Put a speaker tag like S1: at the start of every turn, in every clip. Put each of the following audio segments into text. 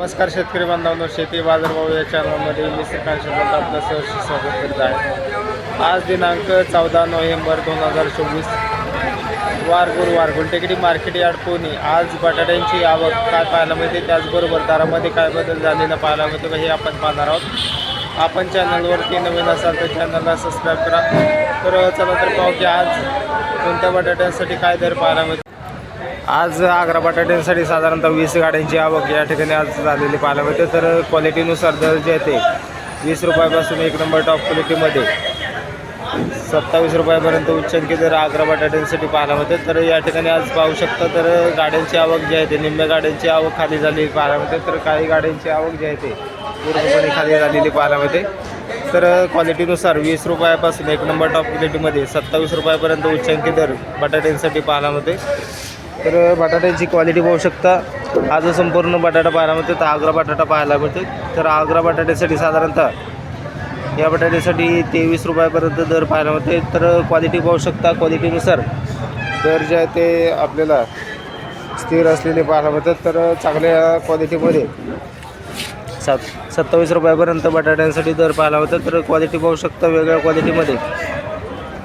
S1: नमस्कार शेतकरी बांधवांनो शेती बाजारभाव या चॅनलमध्ये मी श्रीकांत शोभत आपलं सहर्ष स्वागत करीत आहे. आज दिनांक चौदा नोव्हेंबर दोन हजार चोवीस वार गुरुवार टेकडी मार्केट यार्ड पुणे. आज बटाट्यांची आवक काय पाहायला मिळते? त्याचबरोबर दरामध्ये काय बदल झालेला पाहायला मिळतो हे आपण पाहणार आहोत. आपण चॅनलवरती नवीन असाल तर चॅनलला सबस्क्राईब करा. तर चला तर पाहू की आज कोणत्या बटाट्यांसाठी काय दर पाहायला मिळतो? आज आग्रा बटाट्यांसाठी साधारणतः वीस गाड्यांची आवक या ठिकाणी आज झालेली पाहायला मिळते. तर क्वालिटीनुसार दर जे आहे ते वीस रुपयापासून एक नंबर टॉप क्वालिटीमध्ये सत्तावीस रुपयापर्यंत उच्चांकी दर आग्रा बटाट्यांसाठी पाहायला मिळते. तर या ठिकाणी आज पाहू शकता तर गाड्यांची आवक जी आहे ते निम्म्या गाड्यांची आवक खाली झालेली पाहायला मिळते. तर काही गाड्यांची आवक जी आहे ते पूर्णपणे खाली झालेली पाहायला मिळते. तर क्वालिटीनुसार वीस रुपयापासून एक नंबर टॉप क्वालिटीमध्ये सत्तावीस रुपयापर्यंत उच्चांकी दर बटाट्यांसाठी पाहायला मिळते. तर बटाट्याची क्वालिटी पाहू शकता. हा जो संपूर्ण बटाटा पाहायला मिळतो तर आग्रा बटाटा पाहायला मिळतो तर आग्रा बटाट्यासाठी साधारणतः या बटाट्यासाठी तेवीस रुपयापर्यंत दर पाहायला मिळते तर क्वालिटी पाहू शकता क्वालिटीनुसार दर जे आहे ते आपल्याला स्थिर असलेले पाहायला मिळतात. तर चांगल्या क्वालिटीमध्ये सात सत्तावीस रुपयापर्यंत बटाट्यांसाठी दर पाहायला मिळतात. तर क्वालिटी पाहू शकता वेगळ्या क्वालिटीमध्ये.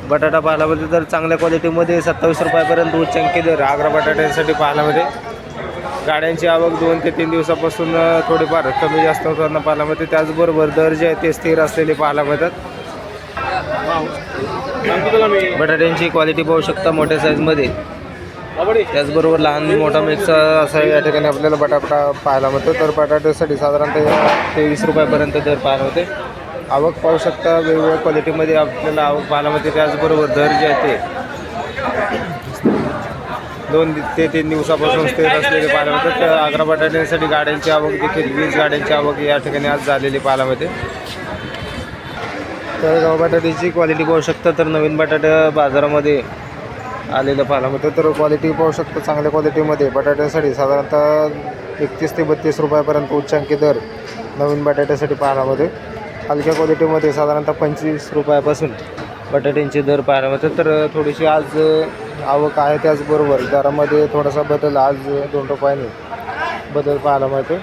S1: बटाटा पाहायला मिळते तर चांगल्या क्वालिटीमध्ये सत्तावीस रुपयापर्यंत उच्चांकी दर आग्रा बटाट्यांसाठी पाहायला मिळते गाड्यांची आवक दोन ते तीन दिवसापासून थोडीफार कमी जास्त होताना पाहायला मिळते त्याचबरोबर दर जे आहे ते स्थिर असलेले पाहायला मिळतात बटाट्यांची क्वालिटी पाहू शकता मोठ्या साईजमध्ये. त्याचबरोबर लहान मोठा मिक्स असा या ठिकाणी आपल्याला बटाटा पाहायला मिळतो तर बटाट्यासाठी साधारणतः तेवीस रुपयापर्यंत दर पाहायला मिळते आवक पाहू शकता वेगवेगळ्या क्वालिटीमध्ये आपल्याला आवक पाहायला मिळते त्याचबरोबर दर जे आहे ते दोन ते तीन दिवसापासून स्थिर असलेले पाहायला मिळतात तर आग्रा बटाट्यांसाठी गाड्यांची आवक देखील वीस गाड्यांची आवक या ठिकाणी आज झालेली पाहायला मिळते तर गाव बटाट्याची क्वालिटी पाहू शकता तर नवीन बटाटा बाजारामध्ये आलेलं पाहायला मिळतं तर क्वालिटी पाहू शकता चांगल्या क्वालिटीमध्ये बटाट्यासाठी साधारणतः एकतीस ते बत्तीस रुपयापर्यंत उच्चांकी दर नवीन बटाट्यासाठी पाहायला मिळते हलक्या क्वालिटीमध्ये साधारणतः पंचवीस रुपयापासून बटाट्यांचे दर पाहायला मिळतात. तर थोडीशी आज आवक आहे त्याचबरोबर. दरामध्ये थोडासा बदल आज दोन रुपयाने बदल पाहायला मिळतो